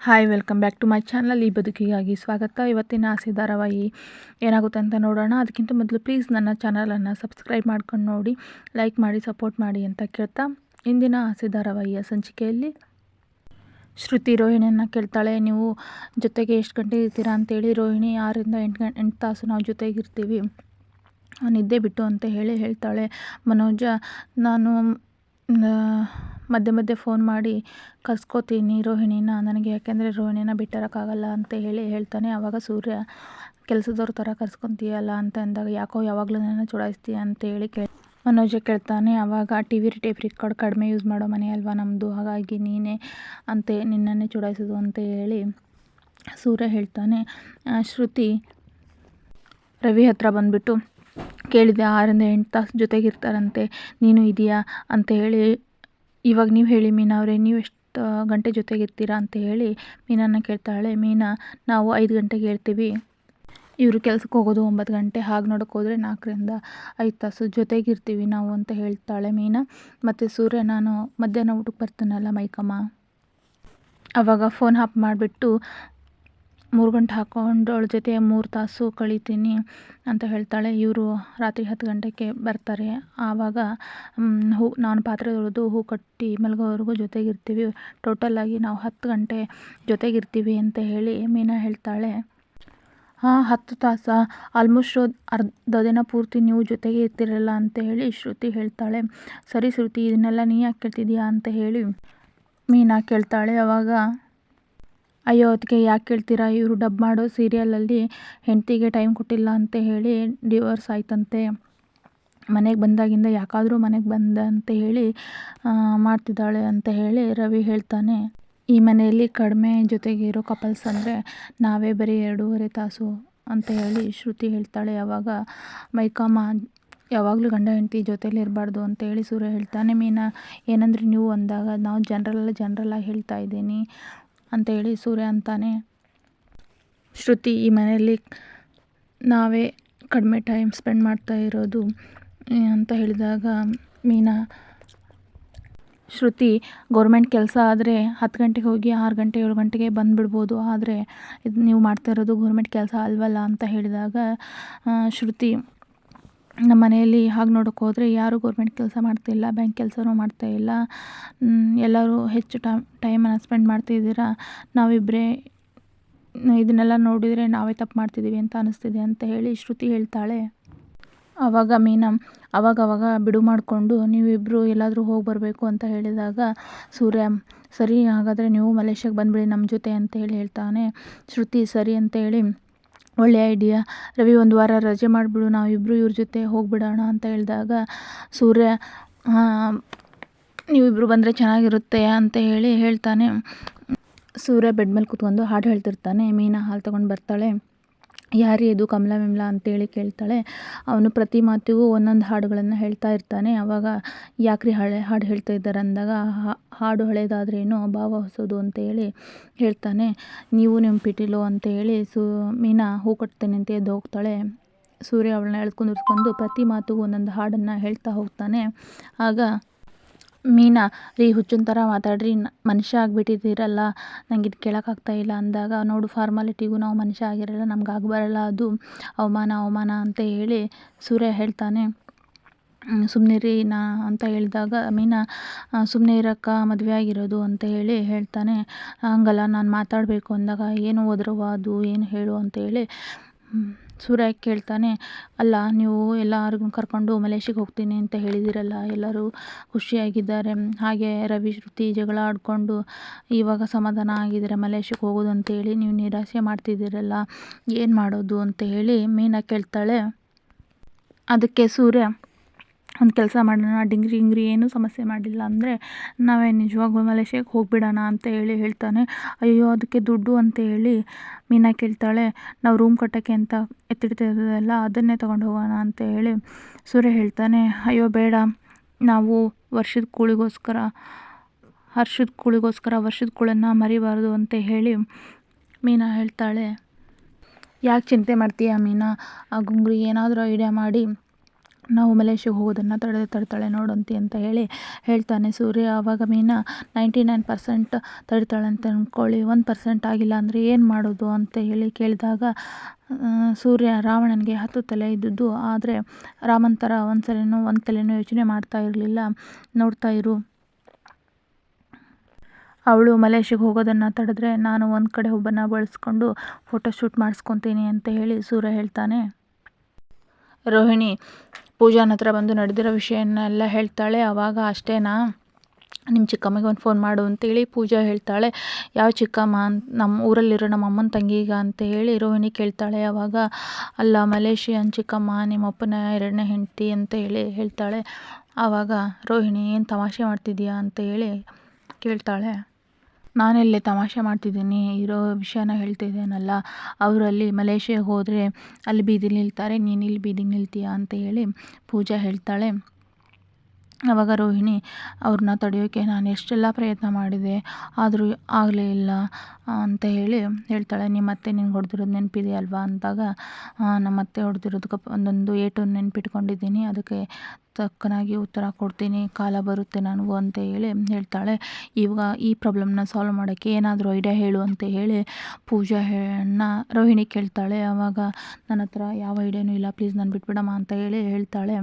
Hi, welcome back to my channel. ಈ ಬದುಕಿಗಾಗಿ ಸ್ವಾಗತ. ಇವತ್ತಿನ ಆಸೆ ಧಾರಾವಾಹಿ ಏನಾಗುತ್ತೆ ಅಂತ ನೋಡೋಣ. ಅದಕ್ಕಿಂತ ಮೊದಲು ಪ್ಲೀಸ್ ನನ್ನ ಚಾನಲನ್ನು ಸಬ್ಸ್ಕ್ರೈಬ್ ಮಾಡ್ಕೊಂಡು ನೋಡಿ ಲೈಕ್ ಮಾಡಿ ಸಪೋರ್ಟ್ ಮಾಡಿ ಅಂತ ಕೇಳ್ತಾ ಇಂದಿನ ಆಸೆ ಧಾರಾವಾಹಿಯ ಸಂಚಿಕೆಯಲ್ಲಿ. ಶ್ರುತಿ ರೋಹಿಣಿಯನ್ನು ಕೇಳ್ತಾಳೆ, ನೀವು ಜೊತೆಗೆ ಎಷ್ಟು ಗಂಟೆ ಇರ್ತೀರಾ? ಅಂತೇಳಿ ರೋಹಿಣಿ ಆರರಿಂದ ಎಂಟು ಗಂಟೆ ಎಂಟು ತಾಸು ನಾವು ಜೊತೆಗಿರ್ತೀವಿ. ನಿದ್ದೆ ಬಿಟ್ಟು ಅಂತ ಹೇಳಿ ಹೇಳ್ತಾಳೆ ಮನೋಜ. ನಾನು ಮಧ್ಯೆ ಮಧ್ಯೆ ಫೋನ್ ಮಾಡಿ ಕರ್ಸ್ಕೊತೀನಿ ರೋಹಿಣಿನ, ನನಗೆ ಯಾಕೆಂದರೆ ರೋಹಿಣಿನ ಬಿಟ್ಟಿರೋಕ್ಕಾಗಲ್ಲ ಅಂತ ಹೇಳಿ ಹೇಳ್ತಾನೆ. ಆವಾಗ ಸೂರ್ಯ, ಕೆಲಸದವ್ರ ಥರ ಕರ್ಸ್ಕೊತೀಯಲ್ಲ ಅಂತ ಅಂದಾಗ, ಯಾಕೋ ಯಾವಾಗಲೂ ನನ್ನ ಚುಡಾಯಿಸ್ತೀಯ ಅಂತ ಹೇಳಿ ಕೇಳಿ ಮನೋಜ ಕೇಳ್ತಾನೆ ಆವಾಗ ಟಿ ವಿ ಟೇಪ್ ರೆಕಾರ್ಡ್ ಕಡಿಮೆ ಯೂಸ್ ಮಾಡೋ ಮನೆ ಅಲ್ವಾ ನಮ್ಮದು ಹಾಗಾಗಿ ನೀನೇ ಅಂತೆ, ನಿನ್ನನ್ನೇ ಚುಡಾಯಿಸೋದು ಅಂತ ಹೇಳಿ ಸೂರ್ಯ ಹೇಳ್ತಾನೆ. ಶ್ರುತಿ, ರವಿ ಹತ್ರ ಬಂದುಬಿಟ್ಟು ಕೇಳಿದೆ, ಆರರಿಂದ ಎಂಟು ತಾಸು ಜೊತೆಗಿರ್ತಾರಂತೆ, ನೀನು ಇದೆಯಾ ಅಂತ ಹೇಳಿ, ಇವಾಗ ನೀವು ಹೇಳಿ, ಮೀನಾ ಅವರೇ, ನೀವು ಎಷ್ಟು ಗಂಟೆ ಜೊತೆಗಿರ್ತೀರಾ ಅಂತ ಹೇಳಿ ಮೀನನ್ನ ಕೇಳ್ತಾಳೆ. ಮೀನಾ, ನಾವು ಐದು ಗಂಟೆಗೆ ಹೇಳ್ತೀವಿ. ಇವರು ಕೆಲ್ಸಕ್ಕೆ ಹೋಗೋದು ಒಂಬತ್ತು ಗಂಟೆ, ಹಾಗೆ ನೋಡೋಕೆ ಹೋದರೆ ನಾಲ್ಕರಿಂದ ಐದು ತಾಸು ಜೊತೆಗಿರ್ತೀವಿ ನಾವು ಅಂತ ಹೇಳ್ತಾಳೆ ಮೀನಾ. ಮತ್ತು ಸೂರ್ಯ, ನಾನು ಮಧ್ಯಾಹ್ನ ಊಟಕ್ಕೆ ಬರ್ತೀನಲ್ಲ ಮೈಕಮ್ಮ? ಆವಾಗ ಫೋನ್ ಆಫ್ ಮಾಡಿಬಿಟ್ಟು ಮೂರು ಗಂಟೆ ಹಾಕ್ಕೊಂಡು ಅವಳ ಜೊತೆ ಮೂರು ತಾಸು ಕಳಿತೀನಿ ಅಂತ ಹೇಳ್ತಾಳೆ. ಇವರು ರಾತ್ರಿ ಹತ್ತು ಗಂಟೆಗೆ ಬರ್ತಾರೆ. ಆವಾಗ ಹೂ, ನಾನು ಪಾತ್ರೆ ತೊಳೆದು ಹೂ ಕಟ್ಟಿ ಮಲಗೋವರೆಗೂ ಜೊತೆಗಿರ್ತೀವಿ. ಟೋಟಲ್ಲಾಗಿ ನಾವು ಹತ್ತು ಗಂಟೆ ಜೊತೆಗಿರ್ತೀವಿ ಅಂತ ಹೇಳಿ ಮೀನಾ ಹೇಳ್ತಾಳೆ. ಹಾಂ ಹತ್ತು ತಾಸು ಆಲ್ಮೋಸ್ಟ್ ಅರ್ಧ ದಿನ ಪೂರ್ತಿ ನೀವು ಜೊತೆಗೆ ಇರ್ತಿರಲ್ಲ ಅಂತ ಹೇಳಿ ಶ್ರುತಿ ಹೇಳ್ತಾಳೆ. ಸರಿ ಶ್ರುತಿ, ಇದನ್ನೆಲ್ಲ ನೀ ಯಾಕೆ ಕೇಳ್ತಿದ್ಯಾ ಅಂತ ಹೇಳಿ ಮೀನಾ ಕೇಳ್ತಾಳೆ. ಅವಾಗ ಅಯ್ಯೋ ಅದಕ್ಕೆ ಯಾಕೆ ಕೇಳ್ತೀರಾ? ಇವರು ಡಬ್ ಮಾಡೋ ಸೀರಿಯಲಲ್ಲಿ ಹೆಂಡತಿಗೆ ಟೈಮ್ ಕೊಟ್ಟಿಲ್ಲ ಅಂತ ಹೇಳಿ ಡಿವೋರ್ಸ್ ಆಯ್ತಂತೆ. ಮನೆಗೆ ಬಂದಾಗಿಂದ ಯಾಕಾದರೂ ಮನೆಗೆ ಬಂದ ಅಂತ ಹೇಳಿ ಮಾಡ್ತಿದ್ದಾಳೆ ಅಂತ ಹೇಳಿ ರವಿ ಹೇಳ್ತಾನೆ. ಈ ಮನೆಯಲ್ಲಿ ಕಡಿಮೆ ಜೊತೆಗೆ ಇರೋ ಕಪಲ್ಸ್ ಅಂದರೆ ನಾವೇ ಬರೀ ಎರಡೂವರೆ ತಾಸು ಅಂತ ಹೇಳಿ ಶ್ರುತಿ ಹೇಳ್ತಾಳೆ. ಯಾವಾಗ ಮೈಕಾಮ ಯಾವಾಗಲೂ ಗಂಡ ಹೆಂಡತಿ ಜೊತೇಲಿ ಇರಬಾರ್ದು ಅಂತ ಹೇಳಿ ಸೂರ್ಯ ಹೇಳ್ತಾನೆ. ಮೀನಾ, ಏನಂದ್ರೆ ನೀವು ಅಂದಾಗ, ನಾವು ಜನರಲ್ಲ ಜನರಲ್ಲಾಗಿ ಹೇಳ್ತಾ ಇದ್ದೀನಿ. ಅಂತ ಹೇಳಿ ಸೂರ್ಯ ಅಂತಾನೆ ಶ್ರುತಿ ಈ ಮನೆಯಲ್ಲಿ ನಾವೇ ಕಡಿಮೆ ಟೈಮ್ ಸ್ಪೆಂಡ್ ಮಾಡ್ತಾ ಇರೋದು ಅಂತ ಹೇಳಿದಾಗ ಮೀನಾ, ಶ್ರುತಿ, ಗೌರ್ಮೆಂಟ್ ಕೆಲಸ ಆದರೆ ಹತ್ತು ಗಂಟೆಗೆ ಹೋಗಿ ಆರು ಗಂಟೆ, ಏಳು ಗಂಟೆಗೆ ಬಂದುಬಿಡ್ಬೋದು, ಆದರೆ ಇದು ನೀವು ಮಾಡ್ತಾ ಇರೋದು ಗೌರ್ಮೆಂಟ್ ಕೆಲಸ ಅಲ್ವಲ್ಲ ಅಂತ ಹೇಳಿದಾಗ ಶ್ರುತಿ ನಮ್ಮ ಮನೆಯಲ್ಲಿ ಹಾಗೆ ನೋಡೋಕೆ ಹೋದರೆ ಯಾರೂ ಗೌರ್ಮೆಂಟ್ ಕೆಲಸ ಮಾಡ್ತಿಲ್ಲ ಬ್ಯಾಂಕ್ ಕೆಲಸನೂ ಮಾಡ್ತಾಯಿಲ್ಲ ಎಲ್ಲರೂ ಹೆಚ್ಚು ಟೈಮ್ ಟೈಮನ್ನು ಸ್ಪೆಂಡ್ ಮಾಡ್ತಿದ್ದೀರಾ ನಾವಿಬ್ಬರೇ ಇದನ್ನೆಲ್ಲ ನೋಡಿದರೆ ನಾವೇ ತಪ್ಪು ಮಾಡ್ತಿದ್ದೀವಿ ಅಂತ ಅನ್ನಿಸ್ತಿದೆ ಅಂತ ಹೇಳಿ ಶ್ರುತಿ ಹೇಳ್ತಾಳೆ. ಆವಾಗ ಮೀನಾ ಅವಾಗವಾಗ ಬಿಡು ಮಾಡಿಕೊಂಡು ನೀವಿಬ್ಬರು ಎಲ್ಲಾದರೂ ಹೋಗಿ ಬರಬೇಕು ಅಂತ ಹೇಳಿದಾಗ ಸೂರ್ಯ, ಸರಿ, ಹಾಗಾದರೆ ನೀವು ಮಲೇಷ್ಯಾಗೆ ಬಂದುಬಿಡಿ ನಮ್ಮ ಜೊತೆ ಅಂತ ಹೇಳಿ ಹೇಳ್ತಾನೆ. ಶ್ರುತಿ, ಸರಿ ಅಂತ ಹೇಳಿ ಒಳ್ಳೆಯ ಐಡಿಯಾ ರವಿ ಒಂದು ವಾರ ರಜೆ ಮಾಡಿಬಿಡು ನಾವಿಬ್ಬರು ಇವ್ರ ಜೊತೆ ಹೋಗಿಬಿಡೋಣ ಅಂತ ಹೇಳಿದಾಗ ಸೂರ್ಯ ನೀವಿಬ್ಬರು ಬಂದರೆ ಚೆನ್ನಾಗಿರುತ್ತೆ ಅಂತ ಹೇಳಿ ಹೇಳ್ತಾನೆ. ಸೂರ್ಯ ಬೆಡ್ ಮೇಲೆ ಕೂತ್ಕೊಂಡು ಹಾಡು ಹೇಳ್ತಿರ್ತಾನೆ. ಮೀನಾ ಹಾಲು ತೊಗೊಂಡು ಬರ್ತಾಳೆ. ಯಾರು ಇದು ಕಮಲ ವಿಮಲ ಅಂತೇಳಿ ಕೇಳ್ತಾಳೆ. ಅವನು ಪ್ರತಿ ಮಾತಿಗೂ ಒಂದೊಂದು ಹಾಡುಗಳನ್ನು ಹೇಳ್ತಾ ಇರ್ತಾನೆ. ಅವಾಗ ಯಾಕ್ರಿ ಹಳೆ ಹಾಡು ಹೇಳ್ತಾ ಇದ್ದಾರೆ ಅಂದಾಗ ಹಾಡು ಹಳೆಯದಾದ್ರೇನು ಭಾವ ಹೊಸದು ಅಂತೇಳಿ ಹೇಳ್ತಾನೆ. ನೀವು ನಿಮ್ಮ ಅಂತ ಅಂತೇಳಿ ಸು, ಮೀನಾ ಹೂ ಕಟ್ತೇನೆ ಅಂತ ಎದ್ದು ಹೋಗ್ತಾಳೆ. ಸೂರ್ಯ ಅವಳನ್ನ ಎಳ್ಕೊಂಡು ಪ್ರತಿ ಮಾತಿಗೂ ಒಂದೊಂದು ಹಾಡನ್ನು ಹೇಳ್ತಾ ಹೋಗ್ತಾನೆ. ಆಗ ಮೀನಾ, ರೀ ಹುಚ್ಚಿನ ಥರ ಮಾತಾಡ್ರಿ ಮನುಷ್ಯ ಆಗಿಬಿಟ್ಟಿದ್ದೀರಲ್ಲ ನಂಗೆ ಇದು ಕೇಳೋಕ್ಕಾಗ್ತಾ ಇಲ್ಲ ಅಂದಾಗ, ನೋಡು ಫಾರ್ಮಾಲಿಟಿಗೂ ನಾವು ಮನುಷ್ಯ ಆಗಿರಲ್ಲ, ನಮ್ಗೆ ಆಗಬರಲ್ಲ ಅದು, ಅವಮಾನ ಅವಮಾನ ಅಂತ ಹೇಳಿ ಸೂರ್ಯ ಹೇಳ್ತಾನೆ. ಸುಮ್ಮನಿರಿ ನಾ ಅಂತ ಹೇಳಿದಾಗ, ಮೀನಾ ಸುಮ್ಮನೆ ಇರೋಕ್ಕ, ಮದುವೆ ಆಗಿರೋದು ಅಂತ ಹೇಳಿ ಹೇಳ್ತಾನೆ. ಹಂಗಲ್ಲ, ನಾನು ಮಾತಾಡಬೇಕು ಅಂದಾಗ, ಏನು ಒದರುವ ಅದು, ಏನು ಹೇಳು ಅಂತ ಹೇಳಿ ಸೂರ್ಯ ಕೇಳ್ತಾನೆ, ಅಲ್ಲ, ನೀವು ಎಲ್ಲರಿಗೂ ಕರ್ಕೊಂಡು ಮಲೇಷ್ಯಾಗೆ ಹೋಗ್ತೀನಿ ಅಂತ ಹೇಳಿದಿರಲ್ಲ, ಎಲ್ಲರೂ ಖುಷಿಯಾಗಿದ್ದಾರೆ. ಹಾಗೆ ರವಿ, ಶ್ರುತಿ ಜಗಳ ಆಡಿಕೊಂಡು ಇವಾಗ ಸಮಾಧಾನ ಆಗಿದ್ದಾರೆ, ಮಲೇಷ್ಯಾಗೆ ಹೋಗೋದು ಅಂತೇಳಿ ನೀವು ನಿರಾಸೆ ಮಾಡ್ತಿದ್ದೀರಲ್ಲ, ಏನು ಮಾಡೋದು? ಅಂತ ಹೇಳಿ ಮೀನಾ ಕೇಳ್ತಾಳೆ. ಅದಕ್ಕೆ ಸೂರ್ಯ ಒಂದು ಕೆಲಸ ಮಾಡೋಣ, ಡಿಂಗ್ರಿ ಗಿಂಗ್ರಿ ಏನೂ ಸಮಸ್ಯೆ ಮಾಡಿಲ್ಲ ಅಂದರೆ ನಾವೇ ನಿಜವಾಗ್ಲೂ ಮಲೇಷ್ಯಾಗೆ ಹೋಗಿಬಿಡೋಣ ಅಂತ ಹೇಳಿ ಹೇಳ್ತಾನೆ. ಅಯ್ಯೋ, ಅದಕ್ಕೆ ದುಡ್ಡು ಅಂತ ಹೇಳಿ ಮೀನಾ ಕೇಳ್ತಾಳೆ, ನಾವು ರೂಮ್ ಕಟ್ಟೋಕ್ಕೆ ಅಂತ ಎತ್ತಿಡ್ತಿರೋದಲ್ಲ ಅದನ್ನೇ ತೊಗೊಂಡು ಹೋಗೋಣ ಅಂತ ಹೇಳಿ ಸೂರ್ಯ ಹೇಳ್ತಾನೆ. ಅಯ್ಯೋ, ಬೇಡ, ನಾವು ವರ್ಷದ ಕೂಳಿಗೋಸ್ಕರ, ಹರ್ಷದ ಕೂಳಿಗೋಸ್ಕರ ವರ್ಷದ ಕೂಳನ್ನು ಮರಿಬಾರ್ದು ಅಂತ ಹೇಳಿ ಮೀನಾ ಹೇಳ್ತಾಳೆ. ಯಾಕೆ ಚಿಂತೆ ಮಾಡ್ತೀಯ ಮೀನಾ? ಆ ಗುಂಗ್ರಿ ಏನಾದರೂ ಐಡಿಯಾ ಮಾಡಿ ನಾವು ಮಲೇಷ್ಯಾಗೆ ಹೋಗೋದನ್ನು ತಡೆದು ತಡ್ತಾಳೆ ನೋಡಂತಿ ಅಂತ ಹೇಳಿ ಹೇಳ್ತಾನೆ. ಸೂರ್ಯ ಆವಾಗ ಮೀನಾ ನೈಂಟಿ ನೈನ್ ಪರ್ಸೆಂಟ್ ತಡಿತಾಳೆ ಅಂತ ಅಂದ್ಕೊಳ್ಳಿ ಒಂದು ಪರ್ಸೆಂಟ್ ಆಗಿಲ್ಲ ಅಂದರೆ ಏನು ಮಾಡೋದು ಅಂತ ಹೇಳಿ ಕೇಳಿದಾಗ ಸೂರ್ಯ ರಾವಣನಿಗೆ ಹತ್ತು ತಲೆ ಇದ್ದದ್ದು. ಆದರೆ ರಾಮಂತರ ಥರ ಒಂದು ಸಲಿನೂ ಒಂದು ತಲೆನೂ ಯೋಚನೆ ಮಾಡ್ತಾ ಇರಲಿಲ್ಲ. ನೋಡ್ತಾ ಇರು. ಅವಳು ಮಲೇಷ್ಯಾಗೆ ಹೋಗೋದನ್ನು ತಡೆದ್ರೆ ನಾನು ಒಂದು ಕಡೆ ಒಬ್ಬನ ಬಳಸ್ಕೊಂಡು ಫೋಟೋ ಶೂಟ್ ಮಾಡಿಸ್ಕೊತೀನಿ ಅಂತ ಹೇಳಿ ಸೂರ್ಯ ಹೇಳ್ತಾನೆ. ರೋಹಿಣಿ ಪೂಜಾನ ಹತ್ರ ಬಂದು ನಡೆದಿರೋ ವಿಷಯನ್ನೆಲ್ಲ ಹೇಳ್ತಾಳೆ. ಆವಾಗ ಅಷ್ಟೇನಾ ನಿಮ್ಮ ಚಿಕ್ಕಮ್ಮಗೆ ಒಂದು ಫೋನ್ ಮಾಡು ಅಂತೇಳಿ ಪೂಜಾ ಹೇಳ್ತಾಳೆ. ಯಾವ ಚಿಕ್ಕಮ್ಮ ಅಂತ ನಮ್ಮ ಊರಲ್ಲಿರೋ ನಮ್ಮ ಅಮ್ಮನ ತಂಗೀಗ ಅಂತ ಹೇಳಿ ರೋಹಿಣಿ ಕೇಳ್ತಾಳೆ. ಆವಾಗ ಅಲ್ಲ, ಮಲೇಷಿಯನ್ ಚಿಕ್ಕಮ್ಮ ನಿಮ್ಮ ಅಪ್ಪನ ಎರಡನೇ ಹೆಂಡತಿ ಅಂತ ಹೇಳಿ ಹೇಳ್ತಾಳೆ. ಆವಾಗ ರೋಹಿಣಿ, ಏನು ತಮಾಷೆ ಮಾಡ್ತಿದ್ಯಾ? ಅಂತ ಹೇಳಿ ಕೇಳ್ತಾಳೆ. ನಾನೆಲ್ಲೇ ತಮಾಷೆ ಮಾಡ್ತಿದ್ದೀನಿ, ಇರೋ ವಿಷಯನ ಹೇಳ್ತಿದ್ದೇನಲ್ಲ, ಅವರಲ್ಲಿ ಮಲೇಷ್ಯಾಗೆ ಹೋದರೆ ಅಲ್ಲಿ ಬೀದಿ ನಿಲ್ತಾರೆ, ನೀನು ಇಲ್ಲಿ ಬೀದಿ ನಿಲ್ತೀಯಾ ಅಂತ ಹೇಳಿ ಪೂಜಾ ಹೇಳ್ತಾಳೆ. ಅವಾಗ ರೋಹಿಣಿ ಅವ್ರನ್ನ ತಡೆಯೋಕ್ಕೆ ನಾನು ಎಷ್ಟೆಲ್ಲ ಪ್ರಯತ್ನ ಮಾಡಿದೆ, ಆದರೂ ಆಗಲೇ ಇಲ್ಲ ಅಂತ ಹೇಳಿ ಹೇಳ್ತಾಳೆ. ನಿಮ್ಮ ಅತ್ತೆ ನಿನ್ಗೆ ಹೊಡೆದಿರೋದು ನೆನಪಿದೆ ಅಲ್ವಾ? ಅಂದಾಗ ನಮ್ಮತ್ತೆ ಹೊಡೆದಿರೋದಕ್ಕೆ ಒಂದೊಂದು ಏಟು ನೆನ್ಪಿಟ್ಕೊಂಡಿದ್ದೀನಿ, ಅದಕ್ಕೆ ತಕ್ಕನಾಗಿ ಉತ್ತರ ಕೊಡ್ತೀನಿ, ಕಾಲ ಬರುತ್ತೆ ನನಗೂ ಅಂತ ಹೇಳಿ ಹೇಳ್ತಾಳೆ. ಇವಾಗ ಈ ಪ್ರಾಬ್ಲಮ್ನ ಸಾಲ್ವ್ ಮಾಡೋಕ್ಕೆ ಏನಾದರೂ ಐಡಿಯಾ ಹೇಳು ಅಂತ ಹೇಳಿ ಪೂಜಾ ಹೇಳನ್ನ ರೋಹಿಣಿ ಕೇಳ್ತಾಳೆ. ಆವಾಗ ನನ್ನ ಹತ್ರ ಯಾವ ಐಡಿಯಾನೂ ಇಲ್ಲ ಪ್ಲೀಸ್ ನಾನು ಬಿಟ್ಬಿಡಮ್ಮ ಅಂತ ಹೇಳಿ ಹೇಳ್ತಾಳೆ.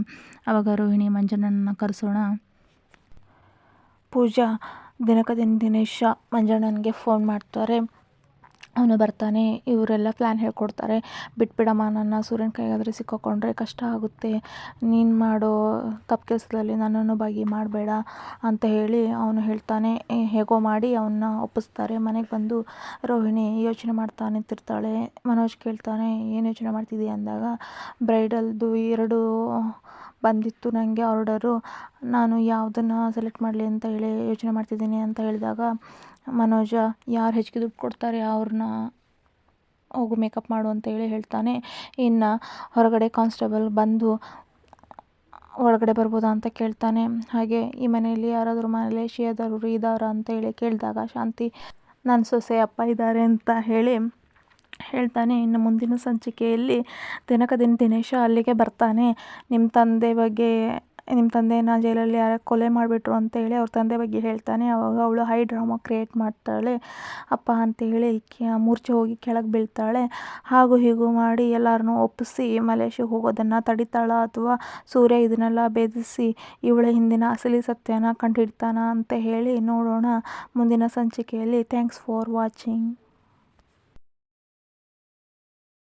ಆವಾಗ ರೋಹಿಣಿ ಮಂಜಣ್ಣನ ಕರೆಸೋಣ. ಪೂಜಾ ದಿನಕ ದಿನ ದಿನೇಶ ಮಂಜಣ್ಣನಿಗೆ ಫೋನ್ ಮಾಡ್ತಾರೆ. ಅವನು ಬರ್ತಾನೆ, ಇವರೆಲ್ಲ ಪ್ಲ್ಯಾನ್ ಹೇಳ್ಕೊಡ್ತಾರೆ. ಬಿಟ್ಬಿಡಮ್ಮ, ನನ್ನ ಸೂರ್ಯನ ಕೈಗಾದರೆ ಸಿಕ್ಕಾಕೊಂಡ್ರೆ ಕಷ್ಟ ಆಗುತ್ತೆ. ನೀನು ಮಾಡೋ ತಪ್ಪು ಕೆಲಸದಲ್ಲಿ ನನ್ನನ್ನು ಭಾಗಿ ಮಾಡಬೇಡ ಅಂತ ಹೇಳಿ ಅವನು ಹೇಳ್ತಾನೆ. ಹೇಗೋ ಮಾಡಿ ಅವನ್ನ ಒಪ್ಪಿಸ್ತಾರೆ. ಮನೆಗೆ ಬಂದು ರೋಹಿಣಿ ಯೋಚನೆ ಮಾಡ್ತಾ ನಿಂತಿರ್ತಾಳೆ ಮನೋಜ್ ಕೇಳ್ತಾನೆ, ಏನು ಯೋಚನೆ ಮಾಡ್ತಿದ್ದೀಯ ಅಂದಾಗ, ಬ್ರೈಡಲ್ದು ಎರಡು ಬಂದಿತ್ತು ನನಗೆ ಆರ್ಡರು ನಾನು ಯಾವುದನ್ನು ಸೆಲೆಕ್ಟ್ ಮಾಡಲಿ ಅಂತ ಹೇಳಿ ಯೋಚನೆ ಮಾಡ್ತಿದ್ದೀನಿ ಅಂತ ಹೇಳಿದಾಗ ಮನೋಜ ಯಾರು ಹೆಚ್ಚಿಗೆ ದುಡ್ಡು ಕೊಡ್ತಾರೆ ಅವ್ರನ್ನ ಹೋಗು ಮೇಕಪ್ ಮಾಡು ಅಂತ ಹೇಳಿ ಹೇಳ್ತಾನೆ. ಇನ್ನು ಹೊರಗಡೆ ಕಾನ್ಸ್ಟೇಬಲ್ ಬಂದು ಒಳಗಡೆ ಬರ್ಬೋದಾ ಅಂತ ಕೇಳ್ತಾನೆ. ಹಾಗೆ ಈ ಮನೆಯಲ್ಲಿ ಯಾರಾದರೂ ಮಲೇಷಿಯಾದವರು ಅಂತ ಹೇಳಿ ಕೇಳಿದಾಗ ಶಾಂತಿ ನನ್ನ ಸೊಸೆ ಅಪ್ಪ ಇದ್ದಾರೆ ಅಂತ ಹೇಳಿ ಹೇಳ್ತಾನೆ. ಇನ್ನು ಮುಂದಿನ ಸಂಚಿಕೆಯಲ್ಲಿ ದಿನಕ ದಿನ ದಿನೇಶ ಅಲ್ಲಿಗೆ ಬರ್ತಾನೆ. ನಿಮ್ಮ ತಂದೆ ಬಗ್ಗೆ ನಿಮ್ಮ ತಂದೆನ ಜೈಲಲ್ಲಿ ಯಾರೋ ಕೊಲೆ ಮಾಡಿಬಿಟ್ರು ಅಂತ ಹೇಳಿ ಅವ್ರ ತಂದೆ ಬಗ್ಗೆ ಹೇಳ್ತಾನೆ, ಅವಾಗ ಅವಳು ಹೈ ಡ್ರಾಮಾ ಕ್ರಿಯೇಟ್ ಮಾಡ್ತಾಳೆ. ಅಪ್ಪ ಅಂತ ಹೇಳಿ ಕೆ- ಮೂರ್ಛೆ ಹೋಗಿ ಕೆಳಗೆ ಬೀಳ್ತಾಳೆ. ಹಾಗೂ ಹೀಗೂ ಮಾಡಿ ಎಲ್ಲರನ್ನೂ ಒಪ್ಪಿಸಿ ಮಲೇಷ್ಯಾಗೆ ಹೋಗೋದನ್ನು ತಡಿತಾಳ ಅಥವಾ ಸೂರ್ಯ ಇದನ್ನೆಲ್ಲ ಭೇದಿಸಿ, ಇವಳ ಹಿಂದಿನ ಅಸಲಿ ಸತ್ಯನ ಕಂಡುಹಿಡ್ತಾನ ಅಂತ ಹೇಳಿ ನೋಡೋಣ ಮುಂದಿನ ಸಂಚಿಕೆಯಲ್ಲಿ. Thanks for watching.